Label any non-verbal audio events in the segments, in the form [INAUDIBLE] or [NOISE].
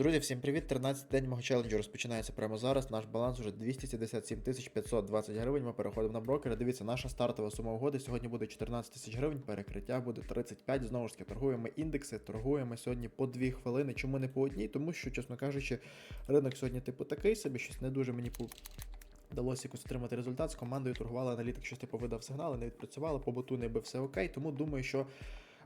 Друзі, всім привіт! 13 день мого челенджу розпочинається прямо зараз. Наш баланс уже 277 520 гривень. Ми переходимо на брокера. Дивіться, наша стартова сума угоди сьогодні буде 14 тисяч гривень, перекриття буде 35. Знову ж таки, торгуємо індекси, торгуємо сьогодні по 2 хвилини. Чому не по одній? Тому що, чесно кажучи, ринок сьогодні типу такий собі, щось не дуже мені по. Вдалося якось отримати результат. З командою торгували аналітик, щось типу видав сигнали, не відпрацювали, по боту не би все окей. Тому думаю, що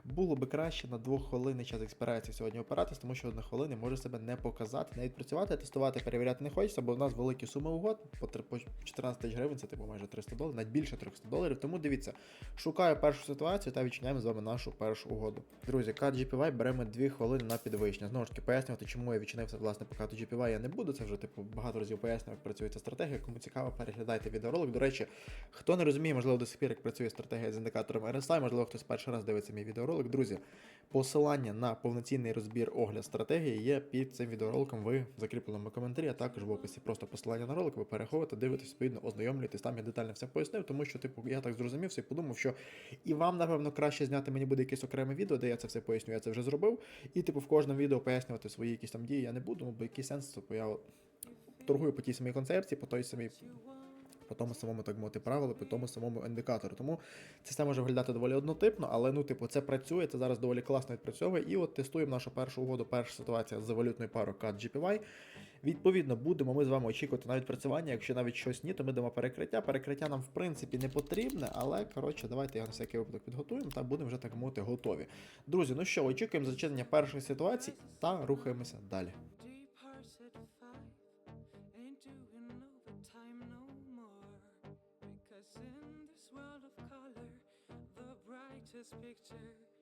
було би краще на двоххвилинний час експірації сьогодні опиратись, тому що одна хвилина може себе не показати, не відпрацювати, тестувати, перевіряти не хочеться, бо в нас великі суми угод по по 14 тисяч гривень, це типу майже 300 доларів, навіть більше 300 доларів. Тому дивіться, шукаю першу ситуацію та відчиняємо з вами нашу першу угоду. Друзі, кат GPY беремо 2 хвилини на підвищення. Знову ж таки, пояснювати, чому я відчинився власне по кату GPY я не буду. Це вже типу багато разів пояснював, як працює ця стратегія. Кому цікаво, переглядайте відеоролик. До речі, хто не розуміє, можливо, до сих пір, як працює стратегія з індикатором RSI, можливо, хтось перший раз дивиться мій відеоролик. Друзі, посилання на повноцінний розбір огляд стратегії є під цим відеороликом в закріпленому коментарі, а також в описі просто посилання на ролик. Ви переходите, дивитесь, відповідно, ознайомлюєтесь. Там я детально все пояснив, тому що, типу, я так зрозумів і подумав, що і вам, напевно, краще зняти мені буде якесь окреме відео, де я це все поясню. Я це вже зробив. І, типу, в кожному відео пояснювати свої якісь там дії я не буду, бо який сенс, типу, я торгую по тій самій концепції, по той самій. По тому самому, так мовити, правилу, по тому самому індикатору. Тому це все може виглядати доволі однотипно, але ну, типу, це працює, це зараз доволі класно відпрацьовує. І от тестуємо нашу першу угоду, перша ситуація з валютною парою CAD GPY. Відповідно, будемо ми з вами очікувати на відпрацювання. Якщо навіть щось ні, то ми дамо перекриття. Перекриття нам в принципі не потрібне, але коротше, давайте його на всякий випадок підготуємо та будемо вже так мовити готові. Друзі, ну що, очікуємо зачинення першої ситуації та рухаємося далі. this picture.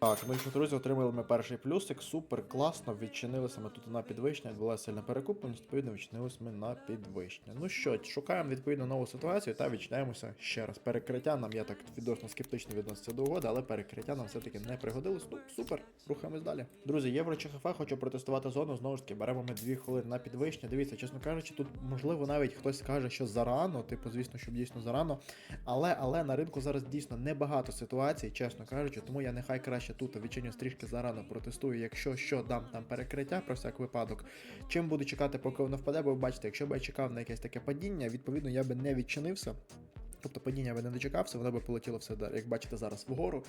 Так, ну що, друзі, отримали ми перший плюсик, супер, класно, відчинилися ми тут на підвищення, відбулася сильна перекупленість, відповідно, відчинилися ми на підвищення. Ну що, шукаємо відповідно нову ситуацію та відчиняємося ще раз. Перекриття нам, я так відносно скептично відноситься до угоди, але перекриття нам все-таки не пригодилось. Ну, супер, рухаємось далі. Друзі, євро ЧХФ, хочу протестувати зону, знову ж таки, беремо ми 2 хвилини на підвищення. Дивіться, чесно кажучи, тут можливо навіть хтось скаже, що зарано, типу, звісно, щоб дійсно зарано. Але, але на ринку зараз дійсно небагато ситуацій, чесно кажучи, тому я нехай краще тут відчиню стрічки зарано протестую, якщо що дам там перекриття про всяк випадок. Чим буду чекати, поки воно впаде, бо бачите, якщо б я чекав на якесь таке падіння, відповідно я би не відчинився. Тобто падіння би не дочекався, воно би полетіло все, як бачите, зараз вгору.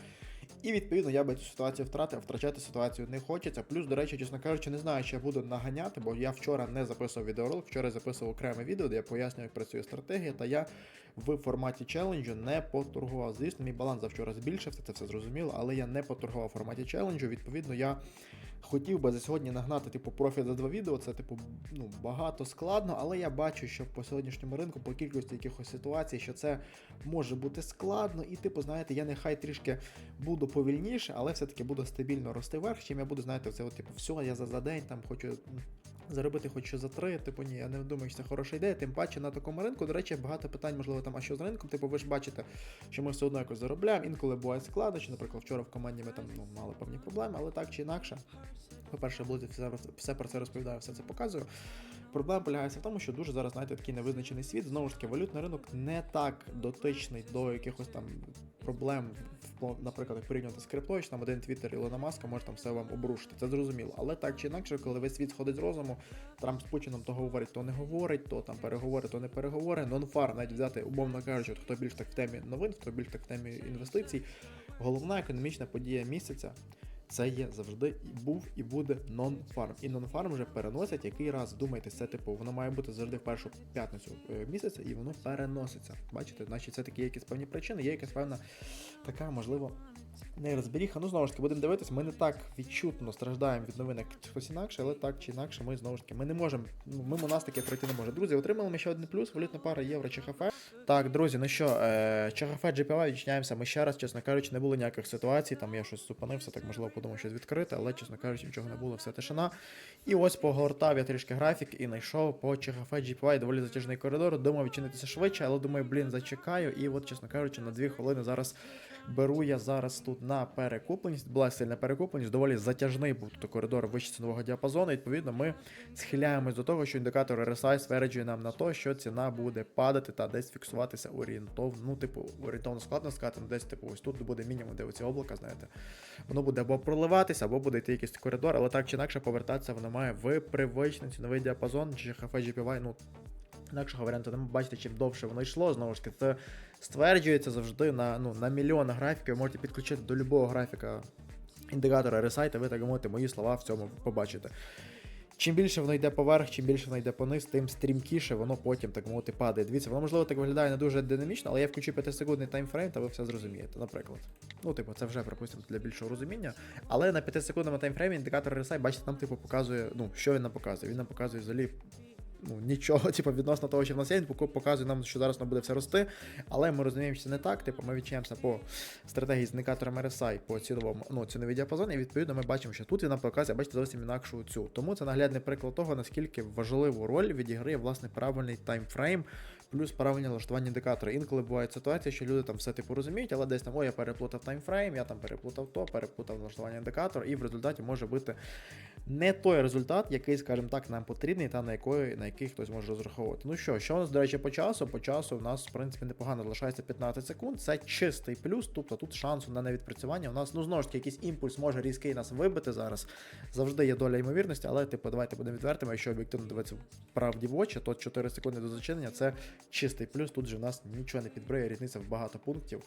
І відповідно я би цю ситуацію втратив, втрачати ситуацію не хочеться. Плюс, до речі, чесно кажучи, не знаю, чи я буду наганяти, бо я вчора не записував відеоролик, вчора записував окреме відео, де я пояснюю, як працює стратегія, та я в форматі челенджу не поторгував. Звісно, мій баланс завчора збільшився, це все зрозуміло, але я не поторгував в форматі челенджу. Відповідно, я хотів би за сьогодні нагнати типу профіт за два відео. Це типу ну багато складно, але я бачу, що по сьогоднішньому ринку, по кількості якихось ситуацій, що це може бути складно, і типу, знаєте, я нехай трішки буду повільніше, але все-таки буду стабільно рости вверх. Чим я буду, знаєте, це от, типу, все, я за, за день там хочу. Заробити хоч за три, типу ні, я не думаю, що це хороша ідея. Тим паче на такому ринку. До речі, багато питань, можливо, там, а що з ринком? Типу, ви ж бачите, що ми все одно якось заробляємо. Інколи буває складнощі. Наприклад, вчора в команді ми там ну, мали певні проблеми, але так чи інакше. По-перше, близько все, все про це розповідаю, все це показую. Проблема полягається в тому, що дуже зараз, знаєте, такий невизначений світ. Знову ж таки, валютний ринок не так дотичний до якихось там проблем, наприклад, як порівнювати з криптою, що там один твіттер Ілона Маска може там все вам обрушити. Це зрозуміло. Але так чи інакше, коли весь світ сходить з розуму, Трамп з Путіном то говорить, то не говорить, то там переговори, то не переговори. Нонфар навіть взяти, умовно кажучи, хто більш так в темі новин, хто більш так в темі інвестицій. Головна економічна подія місяця. Це є завжди був і буде нон-фарм. І нон-фарм вже переносять. Який раз думаєте, це типу, воно має бути завжди в першу п'ятницю е, місяця, і воно переноситься. Бачите, значить, це такі якісь певні причини, є якась певна така, можливо, не розберіха. Ну, знову ж таки, будемо дивитися, ми не так відчутно страждаємо від новин, як хтось інакше, але так чи інакше, ми знову ж таки, ми не можемо, ну, мимо нас таке пройти не може. Друзі, отримали ми ще один плюс, валютна пара євро ЧХФ. Так, друзі, ну що, е, ЧХФ GPY відчиняємося. Ми ще раз, чесно кажучи, не було ніяких ситуацій. Там я щось зупинився, так можливо подумав, щось відкрите, але, чесно кажучи, нічого не було, все тишина. І ось погортав я трішки графік і знайшов по ЧХФ GPY доволі затяжний коридор. Думав відчинитися швидше, але думаю, блін, зачекаю. І от, чесно кажучи, на дві хвилини зараз беру я зараз тут на перекупленість, була сильна перекупленість, доволі затяжний був тут коридор вище цінового діапазону. Відповідно, ми схиляємось до того, що індикатор RSI стверджує нам на те, що ціна буде падати та десь фіксуватися орієнтовно, ну, типу, орієнтовно складно сказати, ну, десь типу, ось тут буде мінімум, де оці облака, знаєте. Воно буде або проливатися, або буде йти якийсь коридор, але так чи інакше повертатися воно має в привичний ціновий діапазон, чи GPY, ну. Інакшого варіанту не бачите, чим довше воно йшло, знову ж таки, це стверджується завжди на, ну, на мільйони графіків. Можете підключити до любого графіка індикатора RSI, та ви так мовити, мої слова в цьому побачите. Чим більше воно йде поверх, чим більше воно йде пониз, тим стрімкіше воно потім, так мовити, падає. Дивіться, воно можливо так виглядає не дуже динамічно, але я включу 5-секундний таймфрейм, та ви все зрозумієте, наприклад. Ну, типу, це вже, припустимо, для більшого розуміння. Але на 5-секундному таймфреймі індикатор RSI, бачите, нам типу показує, ну, що він нам показує. Він нам показує взагалі ну, нічого, [LAUGHS] типу, відносно того, що в нас є, він показує нам, що зараз воно буде все рости. Але ми розуміємо, що це не так. Типу, ми відчиняємося по стратегії з індикатором RSI по ціновому, ну, ціновий діапазон, і відповідно ми бачимо, що тут він нам показує, бачите, зовсім інакшу цю. Тому це наглядний приклад того, наскільки важливу роль відіграє власне правильний таймфрейм. Плюс правильне налаштування індикатора. Інколи бувають ситуації, що люди там все типу розуміють, але десь там, о, я переплутав таймфрейм, я там переплутав то, переплутав налаштування індикатора, і в результаті може бути не той результат, який, скажімо так, нам потрібний, та на якої, на який хтось може розраховувати. Ну що, що у нас, до речі, по часу? По часу у нас, в принципі, непогано залишається 15 секунд. Це чистий плюс, тобто тут шансу на невідпрацювання. У нас, ну знову ж таки, якийсь імпульс може різкий нас вибити зараз. Завжди є доля ймовірності, але типу, давайте будемо відвертими. Якщо об'єктивно дивитися правді в очі, то 4 секунди до зачинення це чистий плюс. Тут же в нас нічого не підбриє, різниця в багато пунктів.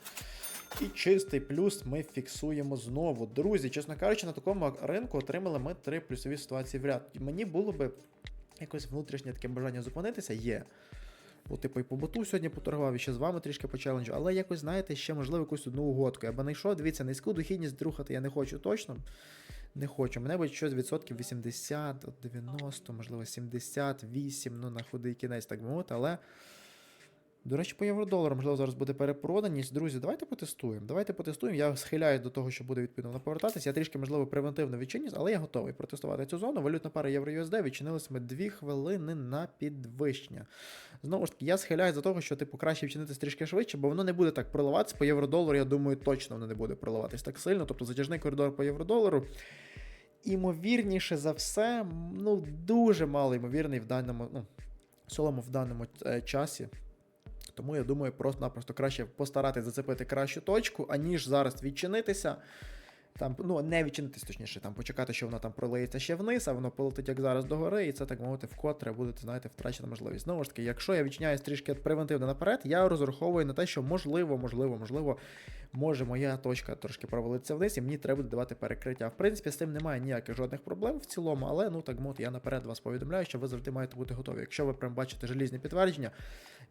І чистий плюс ми фіксуємо знову. Друзі, чесно кажучи, на такому ринку отримали ми три плюсові ситуації в ряд. Мені було би якось внутрішнє таке бажання зупинитися, є. Бо, типу, і по боту сьогодні поторгував, і ще з вами трішки по челенджу, але якось, знаєте, ще можливо якусь одну угодку. Я би знайшов, дивіться, низьку дохідність рухати я не хочу точно. Не хочу. Мене буде щось відсотків 80, 90, можливо, 78, ну на худий кінець, так би мовити, але. До речі, по євро-долару, можливо, зараз буде перепроданість. Друзі, давайте потестуємо. Давайте потестуємо. Я схиляю до того, що буде відповідно повертатися. Я трішки, можливо, превентивно відчинюсь, але я готовий протестувати цю зону. Валютна пара євро-USD відчинилися ми 2 хвилини на підвищення. Знову ж таки, я схиляю до того, що типу краще вчинитись трішки швидше, бо воно не буде так проливатися. По євро-долару, я думаю, точно воно не буде проливатись так сильно. Тобто затяжний коридор по євро-долару. Імовірніше за все, ну дуже мало ймовірний в даному, ну, в цілому в даному е, часі. Тому я думаю, просто-напросто краще постаратись зацепити кращу точку, аніж зараз відчинитися. Там, ну, не відчинитись, точніше, там почекати, що воно там пролиється ще вниз, а воно полетить як зараз догори, і це, так мовити, вкотре буде, знаєте, втрачена можливість. Знову ж таки, якщо я відчиняюсь трішки превентивно наперед, я розраховую на те, що можливо, можливо, можливо, може моя точка трошки провалитися вниз, і мені треба давати перекриття. В принципі, з цим немає ніяких жодних проблем в цілому, але ну так мовити, я наперед вас повідомляю, що ви завжди маєте бути готові. Якщо ви прям бачите желізні підтвердження,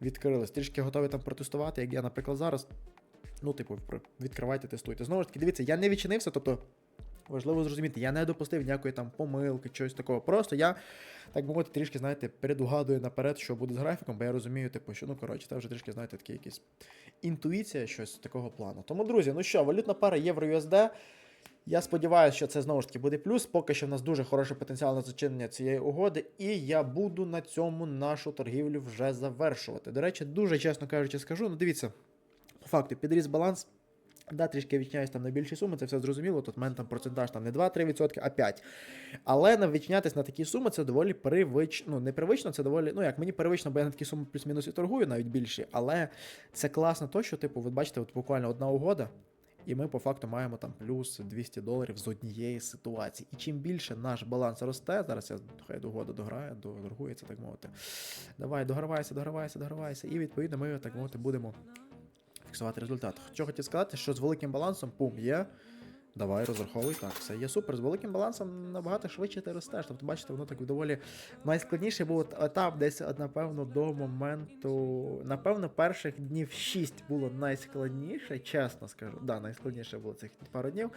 відкрились, трішки готові там протестувати, як я, наприклад, зараз. Ну, типу, відкривайте, тестуйте. Знову ж таки, дивіться, я не відчинився, тобто. Важливо зрозуміти, я не допустив ніякої там помилки, чогось такого. Просто я, так би мовити, трішки, знаєте, передугадую наперед, що буде з графіком, бо я розумію, типу, що ну коротше, це вже трішки, знаєте, такі якісь інтуїція, щось такого плану. Тому, друзі, ну що, валютна пара євро-USD. Я сподіваюся, що це знову ж таки буде плюс. Поки що в нас дуже хороший потенціал на зачинення цієї угоди, і я буду на цьому нашу торгівлю вже завершувати. До речі, дуже чесно кажучи, скажу, ну дивіться, по факту, підріс баланс. Да, трішки відчиняюсь там на більші суми, це все зрозуміло. Тут в мене там процентаж там не 2-3%, а 5%. Але на відчинятись на такі суми це доволі привично. Ну, не привично, це доволі. Ну, як мені привично, бо я на такі суми плюс-мінус і торгую, навіть більші. Але це класно, то, що, типу, ви бачите, от буквально одна угода. І ми по факту маємо там плюс 200 доларів з однієї ситуації. І чим більше наш баланс росте, зараз я хай до дограю, доргується, так мовити. Давай, догравайся, догравайся, догравайся. І відповідно ми, так мовити, будемо фіксувати результат. Що хотів сказати, що з великим балансом пум є. Давай, розраховуй. Так, все є супер. З великим балансом набагато швидше ти ростеш. Тобто, бачите, воно так доволі найскладніший був етап десь, напевно, до моменту. Напевно, перших днів 6 було найскладніше, чесно скажу. Да, найскладніше було цих пару днів.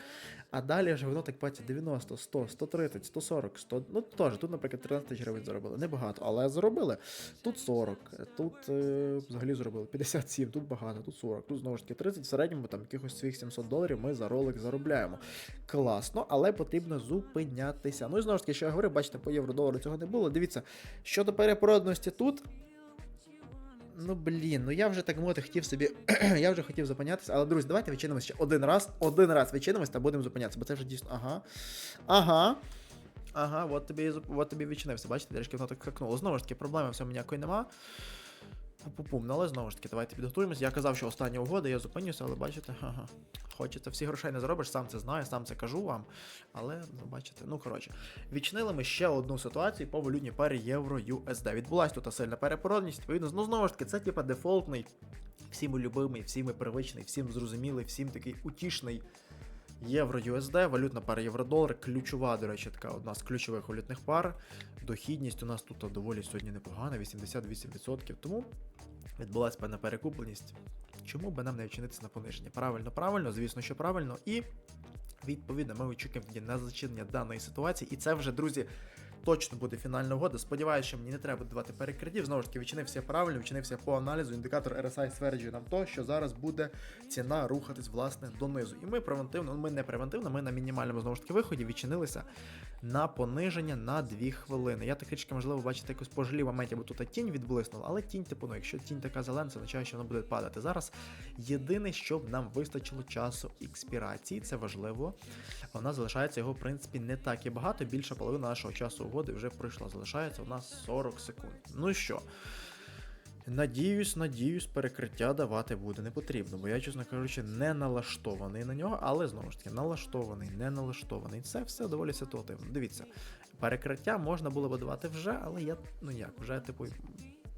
А далі вже воно так бачите, 90, 100, 130, 140, 100. Ну теж, тут, наприклад, 13 тисяч гривень заробили. Небагато, але заробили. Тут 40, тут е, взагалі зробили 57, тут багато, тут 40, тут знову ж таки 30, в середньому там якихось своїх 700 доларів ми за ролик заробляємо. Класно, але потрібно зупинятися. Ну і знову ж таки, що я говорив, бачите, по євро-долару цього не було. Дивіться, щодо перепроданості тут. Ну блін, ну я вже так мовити хотів собі. [CLEARS THROAT] я вже хотів зупинятися, але друзі, давайте відчинимося ще один раз. Один раз відчинимось та будемо зупинятися, бо це вже дійсно. Ага. Ага. Ага, от тобі, от тобі відчинився. Бачите, трішки воно так скакнуло. Знову ж таки, проблеми в цьому ніякої нема. Пу-пу-пум, ну, але знову ж таки, давайте підготуємось. Я казав, що остання угода, я зупинюся, але бачите, ага. Хочеться, всі грошей не заробиш, сам це знаю, сам це кажу вам. Але, ну, бачите, ну коротше. Відчинили ми ще одну ситуацію по валютній парі євро USD. Відбулась тут сильна перепроданість. Відповідно, ну знову ж таки, це типа дефолтний, всім любимий, всім привичний, всім зрозумілий, всім такий утішний. Євро USD, валютна пара євро-долар, ключова, до речі, така одна з ключових валютних пар. Дохідність у нас тут доволі сьогодні непогана, 88%. Тому відбулася певна перекупленість. Чому би нам не вчинитися на пониження? Правильно, правильно, звісно, що правильно. І відповідно ми очікуємо на зачинення даної ситуації. І це вже, друзі, точно буде фінальна угода. Сподіваюся, що мені не треба давати перекритів. Знову ж таки, відчинився правильно, відчинився по аналізу. Індикатор RSI стверджує нам то, що зараз буде ціна рухатись власне донизу. І ми превентивно, ну ми не превентивно, ми на мінімальному знову ж таки виході відчинилися на пониження на 2 хвилини. Я трішки, можливо, бачите, якось пожалів моменті, бо тут тінь відблиснула, але тінь, типу, ну, якщо тінь така зелена, це означає, що вона буде падати. Зараз єдине, щоб нам вистачило часу експірації, це важливо. У нас залишається його, в принципі, не так і багато. Більша половина нашого часу угоди вже пройшла. Залишається у нас 40 секунд. Ну що. Надіюсь, надіюсь, перекриття давати буде не потрібно, бо я, чесно кажучи, не налаштований на нього, але знову ж таки, налаштований, не налаштований. Це все доволі ситуативно. Дивіться, перекриття можна було би давати вже, але я, ну як, вже, типу,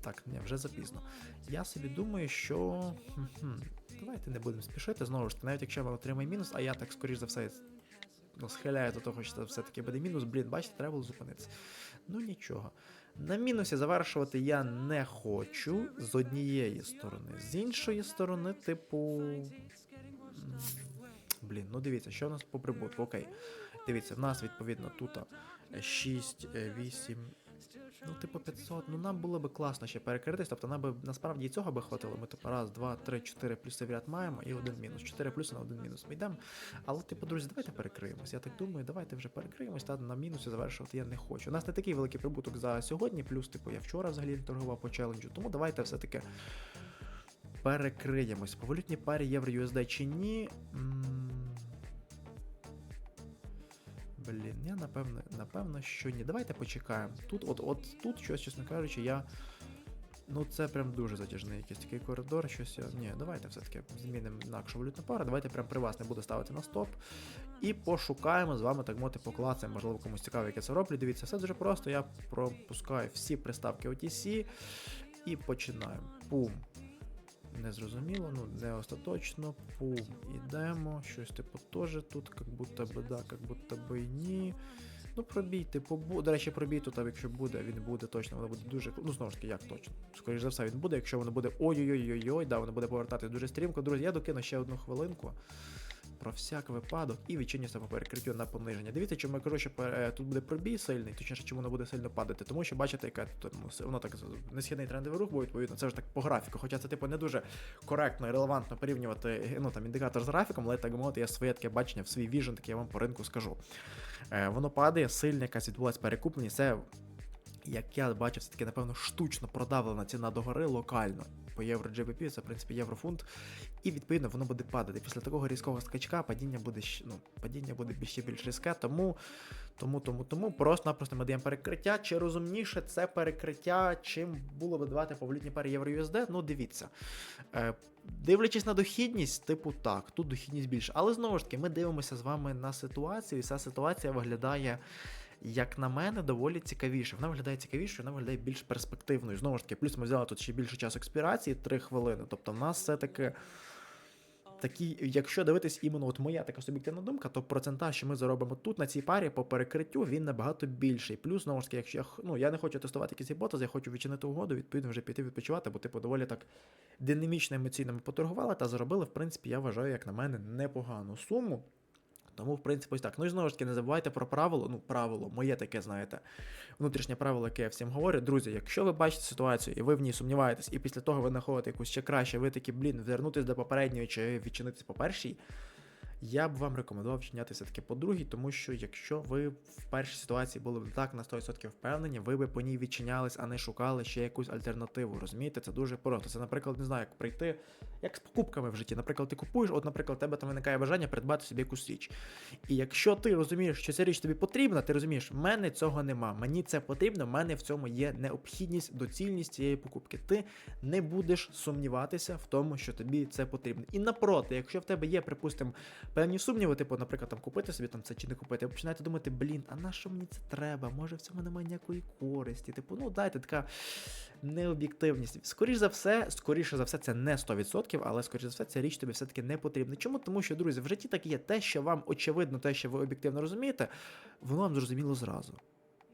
так, ні, вже запізно. Я собі думаю, що. Давайте не будемо спішити. Знову ж таки, навіть якщо ми отримаємо мінус, а я так, скоріш за все, ну, схиляю до того, що це все-таки буде мінус, блін, бачите, треба було зупинитися. Ну нічого. На мінусі завершувати я не хочу з однієї сторони. З іншої сторони, типу. Блін, ну дивіться, що у нас по прибутку. Окей. Дивіться, в нас відповідно тут 6, 8. Ну, типу 500. Ну нам було би класно ще перекритись. Тобто нам би насправді і цього би хватило. Ми типу раз, два, три, чотири плюси в ряд маємо і один мінус. Чотири плюси на один мінус. Ми йдемо. Але, типу, друзі, давайте перекриємось. Я так думаю, давайте вже перекриємось, та на мінусі завершувати я не хочу. У нас не такий великий прибуток за сьогодні, плюс, типу, я вчора взагалі торгував по челенджу. Тому давайте все-таки перекриємось. По валютній парі євро USD чи ні. Блін, я напевно, напевно, що ні. Давайте почекаємо. Тут, от, от тут щось, чесно кажучи, я. Ну, це прям дуже затяжний якийсь такий коридор, щось я. Ні, давайте все-таки змінимо інакшу валютну пару. Давайте прям при вас не буду ставити на стоп. І пошукаємо з вами, так мовити, поклацаємо. Можливо, комусь цікаво, як я це роблю. Дивіться, все дуже просто. Я пропускаю всі приставки OTC і починаємо. Пум. Незрозуміло, ну не остаточно. Пу, Ідемо. Щось типу теж тут, як будто би да, як будто би ні. Ну, пробій, типу, бу... до речі, пробій а якщо буде, він буде точно, воно буде дуже. Ну, знову ж таки, як точно. Скоріше за все, він буде, якщо воно буде ой-ой-ой-ой, да, воно буде повертати дуже стрімко. Друзі, я докину ще одну хвилинку. Про всяк випадок і відчинюся по перекриттю на пониження. Дивіться, чому я кажу, що е, тут буде пробій сильний, точніше, чому воно буде сильно падати. Тому що бачите, яке воно так несхідний трендовий рух, бо відповідно це ж так по графіку. Хоча це типу не дуже коректно і релевантно порівнювати ну там індикатор з графіком, але так би мовити, я своє таке бачення в свій віжен, таке я вам по ринку скажу. Е, воно падає, сильна якась відбулася перекупленість. Це, як я бачив, це таки, напевно, штучно продавлена ціна догори локально. По євро GBP, це в принципі єврофунт, і відповідно воно буде падати. Після такого різкого скачка падіння буде ну, падіння буде бі- ще більш різке, тому, тому, тому, тому просто-напросто ми даємо перекриття. Чи розумніше це перекриття, чим було би давати по валютній парі євро USD? Ну, дивіться. Е, Дивлячись на дохідність, типу так, тут дохідність більше. Але знову ж таки, ми дивимося з вами на ситуацію, і ця ситуація виглядає, як на мене, доволі цікавіше. Вона виглядає цікавіше, вона виглядає більш перспективною. Знову ж таки, плюс ми взяли тут ще більше часу експірації, 3 хвилини. Тобто, в нас все-таки. Такі, якщо дивитись іменно от моя така суб'єктивна думка, то процентаж, що ми заробимо тут на цій парі по перекриттю, він набагато більший. Плюс, знову ж таки, якщо я ну, я не хочу тестувати якісь гіпотези, я хочу відчинити угоду, відповідно вже піти відпочивати, бо типу доволі так динамічно емоційно ми поторгували та заробили, в принципі, я вважаю, як на мене, непогану суму. Тому, в принципі, ось так. Ну і знову ж таки, не забувайте про правило. Ну, правило, моє таке, знаєте, внутрішнє правило, яке я всім говорю. Друзі, якщо ви бачите ситуацію і ви в ній сумніваєтесь, і після того ви знаходите якусь ще краще, ви такі, блін, вернутись до попередньої чи відчинитись по першій. Я б вам рекомендував вчиняти все-таки по другій, тому що якщо ви в першій ситуації були б так на 100% впевнені, ви би по ній відчинялись, а не шукали ще якусь альтернативу. Розумієте, це дуже просто. Це, наприклад, не знаю, як прийти, як з покупками в житті. Наприклад, ти купуєш, от, наприклад, тебе там виникає бажання придбати собі якусь річ. І якщо ти розумієш, що ця річ тобі потрібна, ти розумієш, в мене цього нема, мені це потрібно, в мене в цьому є необхідність, доцільність цієї покупки. Ти не будеш сумніватися в тому, що тобі це потрібно. І напроти, якщо в тебе є, припустимо, певні сумніви, типу, наприклад, там купити собі там це чи не купити, ви починаєте думати, блін, а на що мені це треба? Може в цьому немає ніякої користі. Типу, ну дайте така необ'єктивність. Скоріше за все, скоріше за все, це не 100%, але скоріше за все, ця річ тобі все-таки не потрібна. Чому? Тому що, друзі, в житті так є те, що вам очевидно, те, що ви об'єктивно розумієте, воно вам зрозуміло зразу.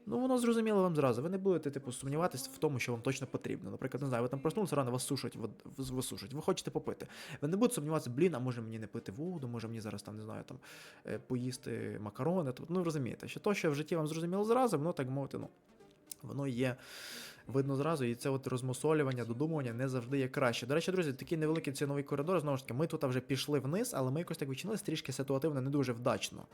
Ну, воно зрозуміло вам зразу. Ви не будете, типу, сумніватися в тому, що вам точно потрібно. Наприклад, не знаю, ви там проснулися рано, вас сушать, вас сушать, ви хочете попити. Ви не будете сумніватися, блін, а може мені не пити воду, може мені зараз там, не знаю, там е, поїсти макарони. Тобто, ну розумієте, що то, що в житті вам зрозуміло зразу, воно так мовити, ну, воно є. Видно зразу, і це от розмусолювання, додумування не завжди є краще. До речі, друзі, такий невеликий ціновий коридор. Знову ж таки, ми тут вже пішли вниз, але ми якось так відчинилися трішки ситуативно, не дуже вдачно.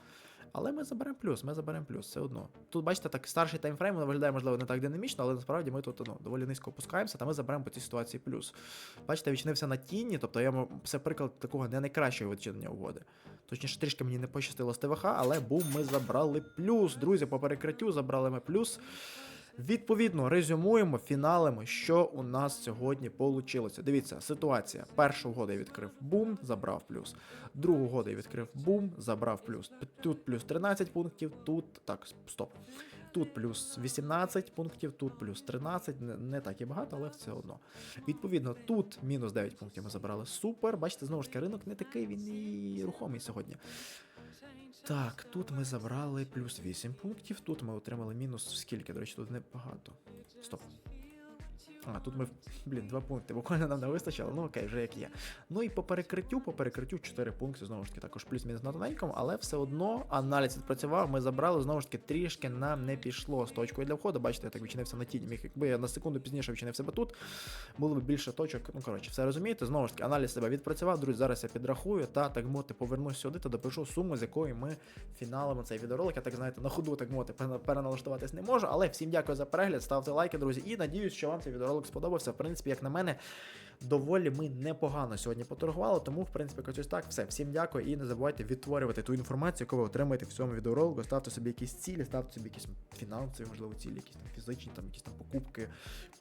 Але ми заберемо плюс, ми заберемо плюс, все одно. Тут, бачите, так старший таймфрейм виглядає, можливо, не так динамічно, але насправді ми тут ну, доволі низько опускаємося, та ми заберемо по цій ситуації плюс. Бачите, відчинився на тіні, тобто я це приклад такого не найкращого відчинення угоди. Точніше, трішки мені не пощастило з ТВХ, але бум, ми забрали плюс. Друзі, по перекриттю забрали ми плюс. Відповідно, резюмуємо, фіналимо, що у нас сьогодні вийшло. Дивіться, ситуація. Першу угоду я відкрив бум, забрав плюс. Другу угоду я відкрив бум, забрав плюс. Тут плюс 13 пунктів, тут. Так, стоп. Тут плюс 18 пунктів, тут плюс 13, не, не так і багато, але все одно. Відповідно, тут мінус 9 пунктів ми забрали. Супер. Бачите, знову ж таки, ринок не такий, він і рухомий сьогодні. Так, тут ми забрали плюс 8 пунктів, тут ми отримали мінус скільки, до речі, тут небагато. Стоп. А, тут ми, блін, два пункти. Буквально нам не вистачило, ну окей, вже як є. Ну і по перекриттю, по перекриттю 4 пункти, знову ж таки, також плюс-мінус на тоненькому, але все одно аналіз відпрацював, ми забрали, знову ж таки, трішки нам не пішло з точкою для входу. Бачите, я так відчинився на тіні. Міг, якби я на секунду пізніше вчинив себе тут, було б більше точок. Ну, коротше, все розумієте, знову ж таки, аналіз себе відпрацював. Друзі, зараз я підрахую та так мовити, повернусь сюди та допишу суму, з якої ми фіналимо цей відеоролик. Я так знаєте, на ходу так мовити, переналаштуватись не можу. Але всім дякую за перегляд, ставте лайки, друзі, і надіюсь, що вам цей відеоролик сподобався. В принципі, як на мене, доволі ми непогано сьогодні поторгували. Тому, в принципі, якось ось так. Все, всім дякую і не забувайте відтворювати ту інформацію, яку ви отримаєте в цьому відеоролику. Ставте собі якісь цілі, ставте собі якісь фінансові, можливо, цілі, якісь там фізичні, там якісь там покупки,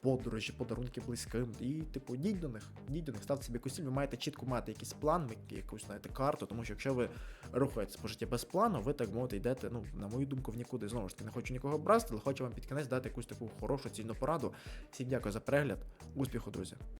подорожі, подарунки близьким. І, типу, діть до них, діть до них, ставте собі якусь ціль. Ви маєте чітко мати якийсь план, якусь знаєте, карту, тому що якщо ви рухаєтесь по житті без плану, ви так мовити йдете, ну, на мою думку, в нікуди. Знову ж таки, не хочу нікого образити, але хочу вам під кінець дати якусь таку хорошу цільну пораду. Всім дякую за перегляд. Успіху, друзі!